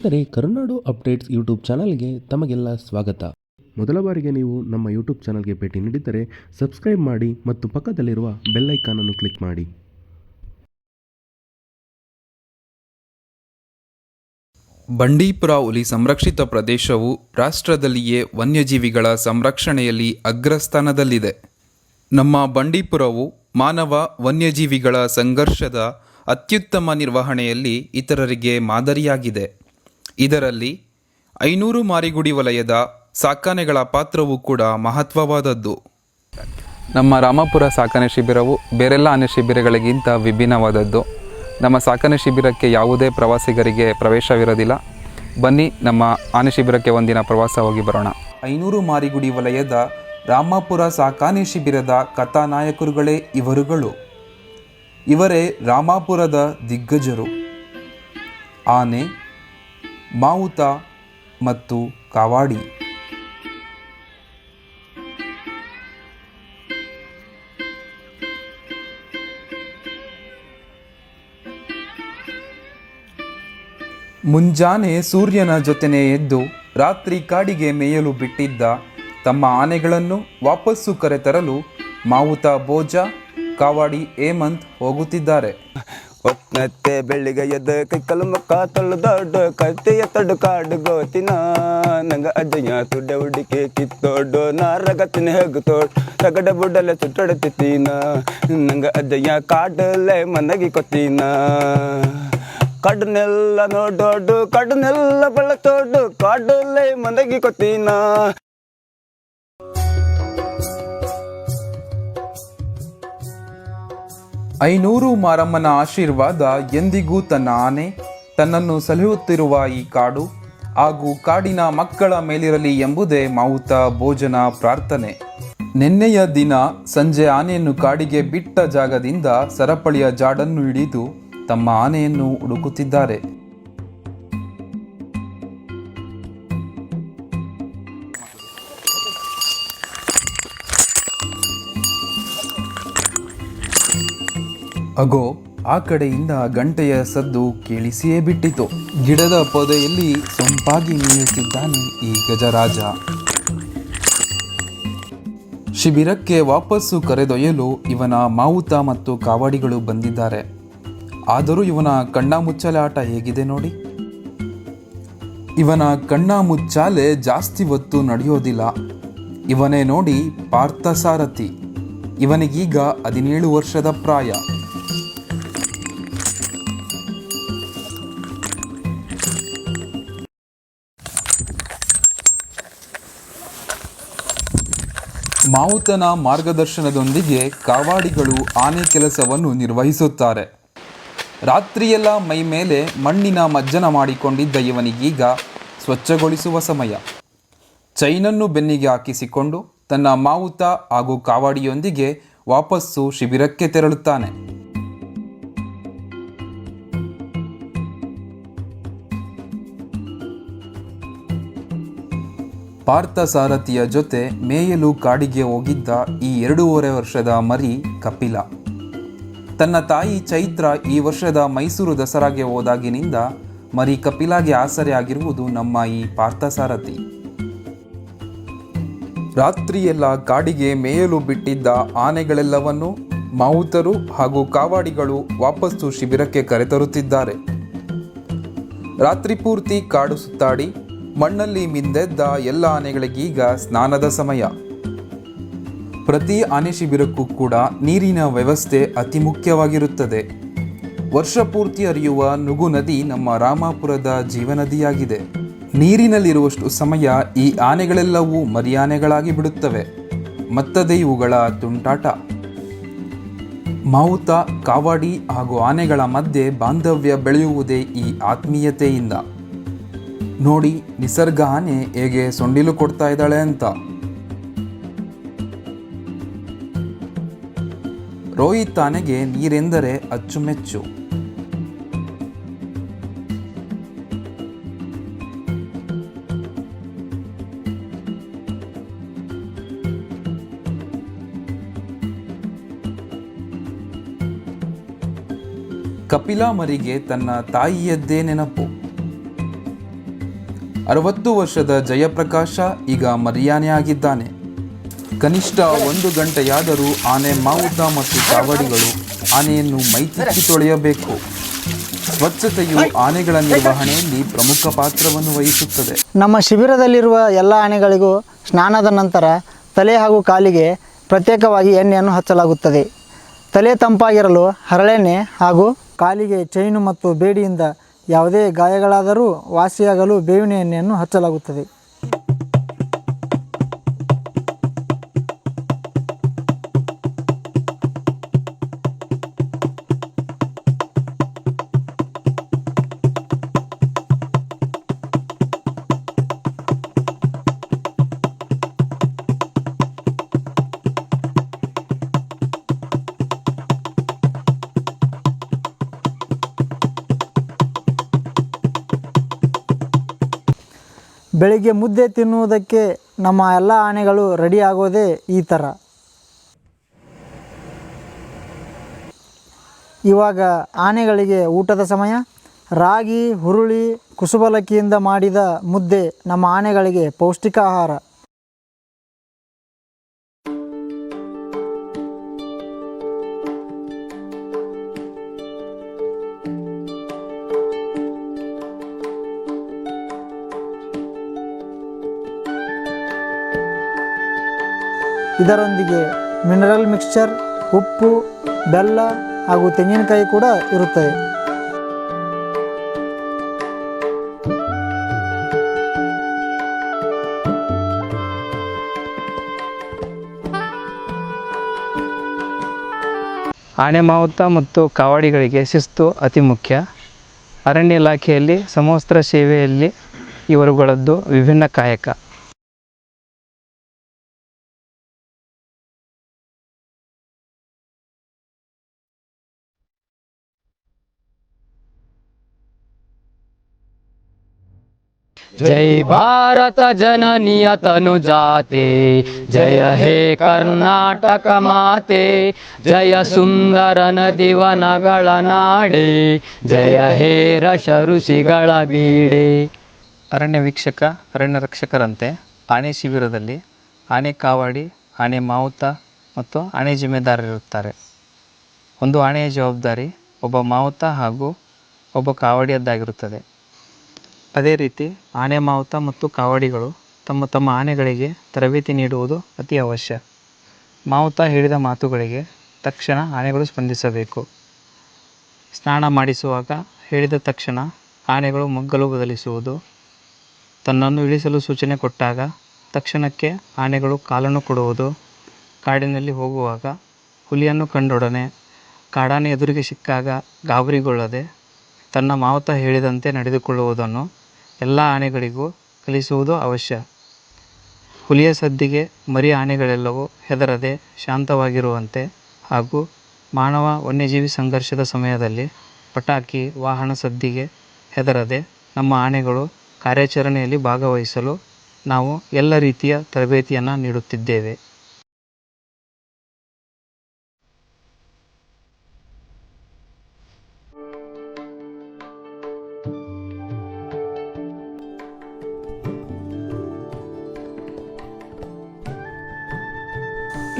ಅಂದರೆ ಕರುನಾಡು updates YouTube ಚಾನಲ್ಗೆ ತಮಗೆಲ್ಲ ಸ್ವಾಗತ. ಮೊದಲ ಬಾರಿಗೆ ನೀವು ನಮ್ಮ ಯೂಟ್ಯೂಬ್ ಚಾನಲ್ಗೆ ಭೇಟಿ ನೀಡಿದ್ದರೆ ಸಬ್ಸ್ಕ್ರೈಬ್ ಮಾಡಿ ಮತ್ತು ಪಕ್ಕದಲ್ಲಿರುವ ಬೆಲ್ಲೈಕಾನನ್ನು ಕ್ಲಿಕ್ ಮಾಡಿ. ಬಂಡೀಪುರ ಹುಲಿ ಸಂರಕ್ಷಿತ ಪ್ರದೇಶವು ರಾಷ್ಟ್ರದಲ್ಲಿಯೇ ವನ್ಯಜೀವಿಗಳ ಸಂರಕ್ಷಣೆಯಲ್ಲಿ ಅಗ್ರಸ್ಥಾನದಲ್ಲಿದೆ. ನಮ್ಮ ಬಂಡೀಪುರವು ಮಾನವ ವನ್ಯಜೀವಿಗಳ ಸಂಘರ್ಷದ ಅತ್ಯುತ್ತಮ ನಿರ್ವಹಣೆಯಲ್ಲಿ ಇತರರಿಗೆ ಮಾದರಿಯಾಗಿದೆ. ಇದರಲ್ಲಿ ಐನೂರು ಮಾರಿಗುಡಿ ವಲಯದ ಸಾಕಾನೆಗಳ ಪಾತ್ರವೂ ಕೂಡ ಮಹತ್ವವಾದದ್ದು. ನಮ್ಮ ರಾಮಪುರ ಸಾಕಣೆ ಶಿಬಿರವು ಬೇರೆಲ್ಲ ಆನೆ ಶಿಬಿರಗಳಿಗಿಂತ ವಿಭಿನ್ನವಾದದ್ದು. ನಮ್ಮ ಸಾಕಣೆ ಶಿಬಿರಕ್ಕೆ ಯಾವುದೇ ಪ್ರವಾಸಿಗರಿಗೆ ಪ್ರವೇಶವಿರೋದಿಲ್ಲ. ಬನ್ನಿ, ನಮ್ಮ ಆನೆ ಶಿಬಿರಕ್ಕೆ ಒಂದಿನ ಪ್ರವಾಸ ಹೋಗಿ ಬರೋಣ. ಐನೂರು ಮಾರಿಗುಡಿ ವಲಯದ ರಾಮಪುರ ಸಾಕಾನೆ ಶಿಬಿರದ ಕಥಾನಾಯಕರುಗಳೇ ಇವರುಗಳು. ಇವರೇ ರಾಮಾಪುರದ ದಿಗ್ಗಜರು. ಆನೆ ಮಾವುತ ಮತ್ತು ಕಾವಾಡಿ. ಮುಂಜಾನೆ ಸೂರ್ಯನ ಜೊತೆನೆ ಎದ್ದು ರಾತ್ರಿ ಕಾಡಿಗೆ ಮೇಯಲು ಬಿಟ್ಟಿದ್ದ ತಮ್ಮ ಆನೆಗಳನ್ನು ವಾಪಸ್ಸು ಕರೆತರಲು ಮಾವುತ ಬೋಜ, ಕಾವಾಡಿ, ಹೇಮಂತ್ ಹೋಗುತ್ತಿದ್ದಾರೆ. ಒತ್ನತ್ತೆ ಬೆಳ್ಳಿಗೆ ಎದ್ದ ಕೈಕಲ್ ಮಕ್ಕ ತೊಳೆದೊಡ್ಡು ಕತ್ತೆಯ ತಡು ಕಾಡು ಗೋತಿನ. ನಂಗ ಅಜ್ಜಯ್ಯ ತುಡ್ಡ ಹುಡುಕಿ ಕಿತ್ತೋಡು ನಾರಗತ್ತಿನ ಹೆಗ್ ತೋಡ್ ತಗಡ ಬುಡ್ಡಲೆ ಸುಟ್ಟೊಡತಿನ ನಂಗ ಅಜ್ಜಯ್ಯ ಕಾಡಲೆ ಮನಗಿ ಕೊತ್ತೀನ. ಕಡ್ನೆಲ್ಲ ನೋಡೋಡು, ಕಡ್ನೆಲ್ಲ ಬೆಳತೋಡು ಕಾಡಲೆ ಮನಗಿ ಕೊತ್ತೀನ. ಐನೂರು ಮಾರಮ್ಮನ ಆಶೀರ್ವಾದ ಎಂದಿಗೂ ತನ್ನ ಆನೆ, ತನ್ನನ್ನು ಸಲಹುತ್ತಿರುವ ಈ ಕಾಡು ಹಾಗೂ ಕಾಡಿನ ಮಕ್ಕಳ ಮೇಲಿರಲಿ ಎಂಬುದೇ ಮಾವುತ ಭೋಜನ ಪ್ರಾರ್ಥನೆ. ನಿನ್ನೆಯ ದಿನ ಸಂಜೆ ಆನೆಯನ್ನು ಕಾಡಿಗೆ ಬಿಟ್ಟ ಜಾಗದಿಂದ ಸರಪಳಿಯ ಜಾಡನ್ನು ಹಿಡಿದು ತಮ್ಮ ಆನೆಯನ್ನು ಹುಡುಕುತ್ತಿದ್ದಾರೆ. ಅಗೋ, ಆ ಕಡೆಯಿಂದ ಗಂಟೆಯ ಸದ್ದು ಕೇಳಿಸಿಯೇ ಬಿಟ್ಟಿತು. ಗಿಡದ ಪೊದೆಯಲ್ಲಿ ಸೊಂಪಾಗಿ ಮೇಯುತ್ತಿದ್ದಾನೆ ಈ ಗಜರಾಜ. ಶಿಬಿರಕ್ಕೆ ವಾಪಸ್ಸು ಕರೆದೊಯ್ಯಲು ಇವನ ಮಾವುತ ಮತ್ತು ಕಾವಾಡಿಗಳು ಬಂದಿದ್ದಾರೆ. ಆದರೂ ಇವನ ಕಣ್ಣ ಆಟ ಹೇಗಿದೆ ನೋಡಿ. ಇವನ ಕಣ್ಣ ಮುಚ್ಚಾಲೆ ಜಾಸ್ತಿ ಹೊತ್ತು ನಡೆಯೋದಿಲ್ಲ. ಇವನೇ ನೋಡಿ ಪಾರ್ಥಸಾರಥಿ. ಇವನಿಗೀಗ ಹದಿನೇಳು ವರ್ಷದ ಪ್ರಾಯ. ಮಾವುತನ ಮಾರ್ಗದರ್ಶನದೊಂದಿಗೆ ಕಾವಾಡಿಗಳು ಆನೆ ಕೆಲಸವನ್ನು ನಿರ್ವಹಿಸುತ್ತಾರೆ. ರಾತ್ರಿಯೆಲ್ಲ ಮೈ ಮೇಲೆ ಮಣ್ಣಿನ ಮಜ್ಜನ ಮಾಡಿಕೊಂಡಿದ್ದ ಇವನಿಗೀಗ ಸ್ವಚ್ಛಗೊಳಿಸುವ ಸಮಯ. ಚೈನನ್ನು ಬೆನ್ನಿಗೆ ಹಾಕಿಸಿಕೊಂಡು ತನ್ನ ಮಾವುತ ಹಾಗೂ ಕಾವಾಡಿಯೊಂದಿಗೆ ವಾಪಸ್ಸು ಶಿಬಿರಕ್ಕೆ ತೆರಳುತ್ತಾನೆ. ಪಾರ್ಥಸಾರಥಿಯ ಜೊತೆ ಮೇಯಲು ಕಾಡಿಗೆ ಹೋಗಿದ್ದ ಈ ಎರಡೂವರೆ ವರ್ಷದ ಮರಿ ಕಪಿಲ. ತನ್ನ ತಾಯಿ ಚೈತ್ರ ಈ ವರ್ಷದ ಮೈಸೂರು ದಸರಾಗೆ ಹೋದಾಗಿನಿಂದ ಮರಿ ಕಪಿಲಾಗೆ ಆಸರೆ ಆಗಿರುವುದು ನಮ್ಮ ಈ ಪಾರ್ಥಸಾರಥಿ. ರಾತ್ರಿಯೆಲ್ಲ ಕಾಡಿಗೆ ಮೇಯಲು ಬಿಟ್ಟಿದ್ದ ಆನೆಗಳೆಲ್ಲವನ್ನು ಮಾವುತರು ಹಾಗೂ ಕಾವಾಡಿಗಳು ವಾಪಸ್ಸು ಶಿಬಿರಕ್ಕೆ ಕರೆತರುತ್ತಿದ್ದಾರೆ. ರಾತ್ರಿ ಪೂರ್ತಿ ಕಾಡು ಸುತ್ತಾಡಿ ಮಣ್ಣಲ್ಲಿ ಮಿಂದೆದ್ದ ಎಲ್ಲ ಆನೆಗಳಿಗೀಗ ಸ್ನಾನದ ಸಮಯ. ಪ್ರತಿ ಆನೆ ಶಿಬಿರಕ್ಕೂ ಕೂಡ ನೀರಿನ ವ್ಯವಸ್ಥೆ ಅತಿ ಮುಖ್ಯವಾಗಿರುತ್ತದೆ. ವರ್ಷ ಪೂರ್ತಿ ಹರಿಯುವ ನುಗು ನದಿ ನಮ್ಮ ರಾಮಾಪುರದ ಜೀವನದಿಯಾಗಿದೆ. ನೀರಿನಲ್ಲಿರುವಷ್ಟು ಸಮಯ ಈ ಆನೆಗಳೆಲ್ಲವೂ ಮರಿಯಾನೆಗಳಾಗಿ ಬಿಡುತ್ತವೆ. ಮತ್ತದೇ ಇವುಗಳ ತುಂಟಾಟ. ಮಾವುತ, ಕಾವಾಡಿ ಹಾಗೂ ಆನೆಗಳ ಮಧ್ಯೆ ಬಾಂಧವ್ಯ ಬೆಳೆಯುವುದೇ ಈ ಆತ್ಮೀಯತೆಯಿಂದ. ನೋಡಿ, ನಿಸರ್ಗ ಆನೆ ಹೇಗೆ ಸೊಂಡಿಲು ಕೊಡ್ತಾ ಇದ್ದಾಳೆ ಅಂತ. ರೋಹಿತ್ ಆನೆಗೆ ನೀರೆಂದರೆ ಅಚ್ಚುಮೆಚ್ಚು. ಕಪಿಲಾ ಮರಿಗೆ ತನ್ನ ತಾಯಿಯದ್ದೇ ನೆನಪು. ಅರವತ್ತು ವರ್ಷದ ಜಯಪ್ರಕಾಶ ಈಗ ಮರ್ಯಾನೆ ಆಗಿದ್ದಾನೆ ಕನಿಷ್ಠ ಒಂದು ಗಂಟೆಯಾದರೂ ಆನೆ ಮಾವುತ ಮತ್ತು ಕಾವಡಿಗಳು ಆನೆಯನ್ನು ಮೈತಿಕ್ಕಿ ತೊಳೆಯಬೇಕು. ಸ್ವಚ್ಛತೆಯು ಆನೆಗಳ ನಿರ್ವಹಣೆಯಲ್ಲಿ ಪ್ರಮುಖ ಪಾತ್ರವನ್ನು ವಹಿಸುತ್ತದೆ. ನಮ್ಮ ಶಿಬಿರದಲ್ಲಿರುವ ಎಲ್ಲ ಆನೆಗಳಿಗೂ ಸ್ನಾನದ ನಂತರ ತಲೆ ಹಾಗೂ ಕಾಲಿಗೆ ಪ್ರತ್ಯೇಕವಾಗಿ ಎಣ್ಣೆಯನ್ನು ಹಚ್ಚಲಾಗುತ್ತದೆ. ತಲೆ ತಂಪಾಗಿರಲು ಹರಳೆಣ್ಣೆ ಹಾಗೂ ಕಾಲಿಗೆ ಚೈನು ಮತ್ತು ಬೇಡಿಯಿಂದ ಯಾವುದೇ ಗಾಯಗಳಾದರೂ ವಾಸಿಯಾಗಲು ಬೇವಿನ ಎಣ್ಣೆಯನ್ನು ಹಚ್ಚಲಾಗುತ್ತದೆ. ಬೆಳಿಗ್ಗೆ ಮುದ್ದೆ ತಿನ್ನುವುದಕ್ಕೆ ನಮ್ಮ ಎಲ್ಲ ಆನೆಗಳು ರೆಡಿ ಆಗೋದೇ ಈ ಥರ. ಇವಾಗ ಆನೆಗಳಿಗೆ ಊಟದ ಸಮಯ. ರಾಗಿ, ಹುರುಳಿ, ಕುಸುಬಲಕ್ಕಿಯಿಂದ ಮಾಡಿದ ಮುದ್ದೆ ನಮ್ಮ ಆನೆಗಳಿಗೆ ಪೌಷ್ಟಿಕ ಆಹಾರ ಇದರೊಂದಿಗೆ ಮಿನರಲ್ ಮಿಕ್ಸ್ಚರ್ ಉಪ್ಪು, ಬೆಲ್ಲ ಹಾಗೂ ತೆಂಗಿನಕಾಯಿ ಕೂಡ ಇರುತ್ತದೆ ಆನೆ ಮಾವುತ ಮತ್ತು ಕಾವಾಡಿಗಳಿಗೆ ಶಿಸ್ತು ಅತಿ ಮುಖ್ಯ. ಅರಣ್ಯ ಇಲಾಖೆಯಲ್ಲಿ ಸಮವಸ್ತ್ರ ಸೇವೆಯಲ್ಲಿ ಇವರುಗಳದ್ದು ವಿಭಿನ್ನ ಕಾಯಕ. ಜೈ ಭಾರತ. ಜನನಿಯ ತನು ಜಾತೆ. ಜಯ ಹೇ ಕರ್ನಾಟಕ ಮಾತೆ. ಜಯ ಸುಂದರ ನದಿವನಗಳ ನಾಡೆ. ಜಯ ಹೇ ರಶ ಋಷಿಗಳ ಬೀಡೆ. ಅರಣ್ಯ ವೀಕ್ಷಕ ಅರಣ್ಯ ರಕ್ಷಕರಂತೆ ಆನೆ ಶಿಬಿರದಲ್ಲಿ ಆನೆ ಕಾವಾಡಿ ಆನೆ ಮಾವುತ ಮತ್ತು ಆನೆ ಜಿಮ್ಮೆದಾರರಿರುತ್ತಾರೆ ಒಂದು ಆನೆಯ ಜವಾಬ್ದಾರಿ ಒಬ್ಬ ಮಾವುತ ಹಾಗೂ ಒಬ್ಬ ಕಾವಡಿಯದ್ದಾಗಿರುತ್ತದೆ. ಅದೇ ರೀತಿ ಆನೆ ಮಾವುತ ಮತ್ತು ಕಾವಡಿಗಳು ತಮ್ಮ ತಮ್ಮ ಆನೆಗಳಿಗೆ ತರಬೇತಿ ನೀಡುವುದು ಅತಿ ಅವಶ್ಯ. ಮಾವುತ ಹೇಳಿದ ಮಾತುಗಳಿಗೆ ತಕ್ಷಣ ಆನೆಗಳು ಸ್ಪಂದಿಸಬೇಕು. ಸ್ನಾನ ಮಾಡಿಸುವಾಗ ಹೇಳಿದ ತಕ್ಷಣ ಆನೆಗಳು ಮಗ್ಗಲು ಬದಲಿಸುವುದು. ತನ್ನನ್ನು ಇಳಿಸಲು ಸೂಚನೆ ಕೊಟ್ಟಾಗ ತಕ್ಷಣಕ್ಕೆ ಆನೆಗಳು ಕಾಲನ್ನು ಕೊಡುವುದು. ಕಾಡಿನಲ್ಲಿ ಹೋಗುವಾಗ ಹುಲಿಯನ್ನು ಕಂಡೊಡನೆ ಕಾಡಾನೆ ಎದುರಿಗೆ ಸಿಕ್ಕಾಗ ಗಾಬರಿಗೊಳ್ಳದೆ ತನ್ನ ಮಾವುತ ಹೇಳಿದಂತೆ ನಡೆದುಕೊಳ್ಳುವುದನ್ನು ಎಲ್ಲ ಆನೆಗಳಿಗೂ ಕಲಿಸುವುದು ಅವಶ್ಯ. ಹುಲಿಯ ಸದ್ದಿಗೆ ಮರಿ ಆನೆಗಳೆಲ್ಲವೂ ಹೆದರದೆ ಶಾಂತವಾಗಿರುವಂತೆ ಹಾಗೂ ಮಾನವ ವನ್ಯಜೀವಿ ಸಂಘರ್ಷದ ಸಮಯದಲ್ಲಿ ಪಟಾಕಿ, ವಾಹನ ಸದ್ದಿಗೆ ಹೆದರದೆ ನಮ್ಮ ಆನೆಗಳು ಕಾರ್ಯಾಚರಣೆಯಲ್ಲಿ ಭಾಗವಹಿಸಲು ನಾವು ಎಲ್ಲ ರೀತಿಯ ತರಬೇತಿಯನ್ನು ನೀಡುತ್ತಿದ್ದೇವೆ.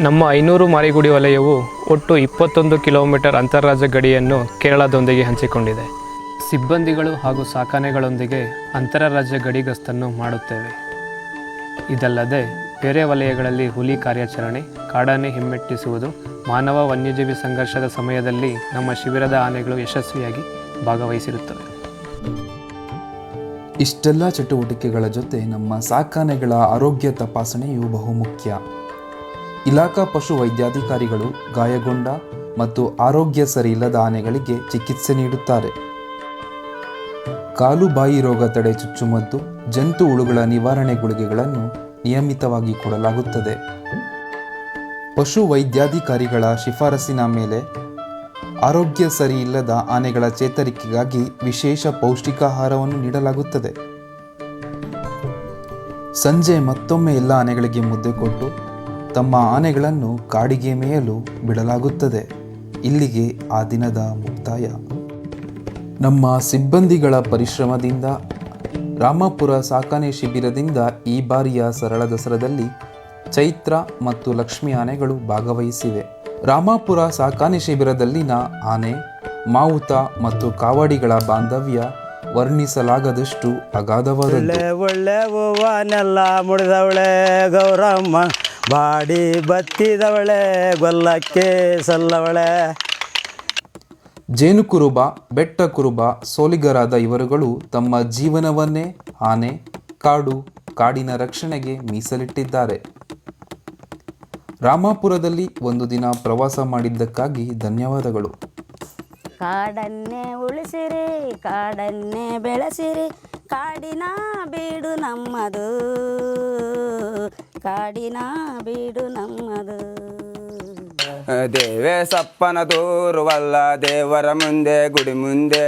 ನಮ್ಮ ಐನೂರು ಮಾರಿಗುಡಿ ವಲಯವು ಒಟ್ಟು ಇಪ್ಪತ್ತೊಂದು ಕಿಲೋಮೀಟರ್ ಅಂತಾರಾಜ್ಯ ಗಡಿಯನ್ನು ಕೇರಳದೊಂದಿಗೆ ಹಂಚಿಕೊಂಡಿದೆ. ಸಿಬ್ಬಂದಿಗಳು ಹಾಗೂ ಸಾಕಾನೆಗಳೊಂದಿಗೆ ಅಂತರರಾಜ್ಯ ಗಡಿ ಗಸ್ತನ್ನು ಮಾಡುತ್ತೇವೆ. ಇದಲ್ಲದೆ ಬೇರೆ ವಲಯಗಳಲ್ಲಿ ಹುಲಿ ಕಾರ್ಯಾಚರಣೆ, ಕಾಡಾನೆ ಹಿಮ್ಮೆಟ್ಟಿಸುವುದು, ಮಾನವ ವನ್ಯಜೀವಿ ಸಂಘರ್ಷದ ಸಮಯದಲ್ಲಿ ನಮ್ಮ ಶಿಬಿರದ ಆನೆಗಳು ಯಶಸ್ವಿಯಾಗಿ ಭಾಗವಹಿಸಿರುತ್ತವೆ. ಇಷ್ಟೆಲ್ಲ ಚಟುವಟಿಕೆಗಳ ಜೊತೆ ನಮ್ಮ ಸಾಕಾನೆಗಳ ಆರೋಗ್ಯ ತಪಾಸಣೆಯು ಬಹುಮುಖ್ಯ ಇಲಾಖಾ ಪಶು ವೈದ್ಯಾಧಿಕಾರಿಗಳು ಗಾಯಗೊಂಡ ಮತ್ತು ಆರೋಗ್ಯ ಸರಿಯಿಲ್ಲದ ಆನೆಗಳಿಗೆ ಚಿಕಿತ್ಸೆ ನೀಡುತ್ತಾರೆ. ಕಾಲು ಬಾಯಿ ರೋಗ ತಡೆ ಚುಚ್ಚುಮದ್ದು, ಜಂತು ಹುಳುಗಳ ನಿವಾರಣೆ ಗುಳಿಗೆಗಳನ್ನು ನಿಯಮಿತವಾಗಿ ಕೊಡಲಾಗುತ್ತದೆ. ಪಶು ವೈದ್ಯಾಧಿಕಾರಿಗಳ ಶಿಫಾರಸಿನ ಮೇಲೆ ಆರೋಗ್ಯ ಸರಿಯಿಲ್ಲದ ಆನೆಗಳ ಚೇತರಿಕೆಗಾಗಿ ವಿಶೇಷ ಪೌಷ್ಟಿಕಾಹಾರವನ್ನು ನೀಡಲಾಗುತ್ತದೆ. ಸಂಜೆ ಮತ್ತೊಮ್ಮೆ ಎಲ್ಲ ಆನೆಗಳಿಗೆ ಮುದ್ದೆ ಕೊಟ್ಟು ತಮ್ಮ ಆನೆಗಳನ್ನು ಕಾಡಿಗೆ ಮೇಯಲು ಬಿಡಲಾಗುತ್ತದೆ. ಇಲ್ಲಿಗೆ ಆ ದಿನದ ಮುಕ್ತಾಯ. ನಮ್ಮ ಸಿಬ್ಬಂದಿಗಳ ಪರಿಶ್ರಮದಿಂದ, ರಾಮಾಪುರ ಸಾಕಣೆ ಶಿಬಿರದಿಂದ ಈ ಬಾರಿಯ ಸರಳ ದಸರಾದಲ್ಲಿ ಚೈತ್ರ ಮತ್ತು ಲಕ್ಷ್ಮಿ ಆನೆಗಳು ಭಾಗವಹಿಸಿವೆ. ರಾಮಾಪುರ ಸಾಕಾಣೆ ಶಿಬಿರದಲ್ಲಿನ ಆನೆ, ಮಾವುತ ಮತ್ತು ಕಾವಡಿಗಳ ಬಾಂಧವ್ಯ ವರ್ಣಿಸಲಾಗದಷ್ಟು ಅಗಾಧವಾದ ಮುಡಿದವಳೆ ಗೌರಮ್ಮ. ಬಾಡಿ ಬತ್ತಿದವಳೆ ಗೊಲ್ಲಕ್ಕೆ ಸಲ್ಲವಳೆ. ಜೇನುಕುರುಬ ಬೆಟ್ಟ ಕುರುಬ ಸೋಲಿಗರಾದ ಇವರುಗಳು ತಮ್ಮ ಜೀವನವನ್ನೇ ಆನೆ ಕಾಡು ಕಾಡಿನ ರಕ್ಷಣೆಗೆ ಮೀಸಲಿಟ್ಟಿದ್ದಾರೆ. ರಾಮಾಪುರದಲ್ಲಿ ಒಂದು ದಿನ ಪ್ರವಾಸ ಮಾಡಿದ್ದಕ್ಕಾಗಿ ಧನ್ಯವಾದಗಳು. ಕಾಡನ್ನೇ ಉಳಿಸಿರಿ ಕಾಡನ್ನೇ ಬೆಳೆಸಿರಿ ಕಾಡಿನ ಬೀಡು ನಮ್ಮದು. ಕಾಡಿನ ಬೀಡು ನಮ್ಮದು. ದೇವೇ ಸಪ್ಪನ ದೂರುವಲ್ಲ ದೇವರ ಮುಂದೆ, ಗುಡಿ ಮುಂದೆ.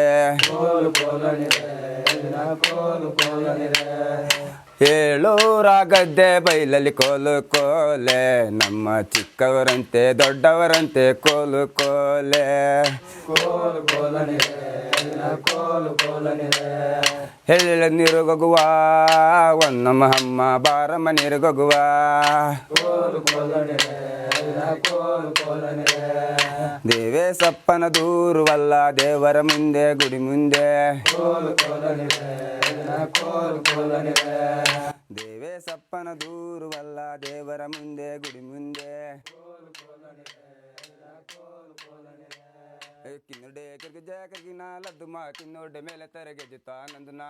ಏಳೂರ ಗದ್ದೆ ಬೈಲಲ್ಲಿ ಕೋಲು ಕೋಲೆ. ನಮ್ಮ ಚಿಕ್ಕವರಂತೆ, ದೊಡ್ಡವರಂತೆ ಕೋಲು ಕೋಲೆ. ಹೇಳ ನೀರುಗೊಗುವ ಒನ್ನಮ್ಮ ಹಮ್ಮ ಬಾರಮ್ಮ ನೀರುಗೊಗುವ ದೇವೇ ಸಪ್ಪನ ದೂರುವಲ್ಲ ದೇವರ ಮುಂದೆ ಗುಡಿ ಮುಂದೆ ದೇವೇ ಸಪ್ಪನ ದೂರುವಲ್ಲ ದೇವರ ಮುಂದೆ ಗುಡಿ ಮುಂದೆ ಕಿನ್ನೊಡೆ ಕಿರ್ಗಿಜ ಕಿರ್ಗಿನ ಲದ್ದು ಮಾ ಕಿನ್ನೊಡೆ ಮೇಲೆ ತೆರೆಗೆ ಜಿತ ನಂದನ